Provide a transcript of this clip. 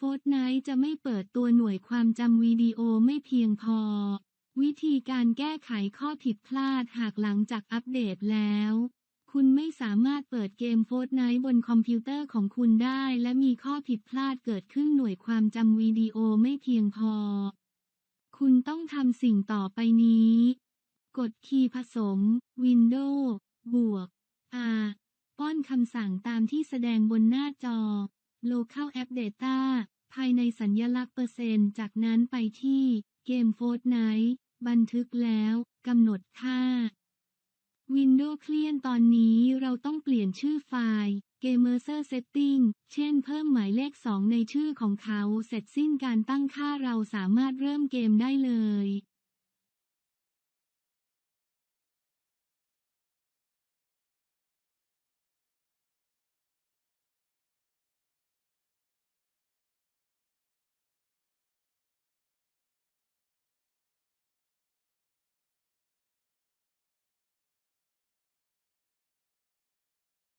โฟร์ n ไนจะไม่เปิดตัวหน่วยความจำวิดีโอไม่เพียงพอ วิธีการแก้ไขข้อผิดพลาดหากหลังจากอัปเดตแล้ว คุณไม่สามารถเปิดเกมโฟร์ไนบนคอมพิวเตอร์ของคุณได้และมีข้อผิดพลาดเกิดขึ้นหน่วยความจำวิดีโอไม่เพียงพอ คุณต้องทำสิ่งต่อไปนี้ กดคีย์ผสม Windows บวก R ป้อนคำสั่งตามที่แสดงบนหน้าจอ Local App Data ภายในสัญญลักษณ์เปอร์เซ็นต์ จากนั้นไปที่เกม Fortnite บันทึกแล้วกำหนดค่า Windows เคลียนตอนนี้เราต้องเปลี่ยนชื่อไฟล์ Gamerser Setting เช่นเพิ่มหมายเลข 2 ในชื่อของเขา เสร็จสิ้นการตั้งค่าเราสามารถเริ่มเกมได้เลย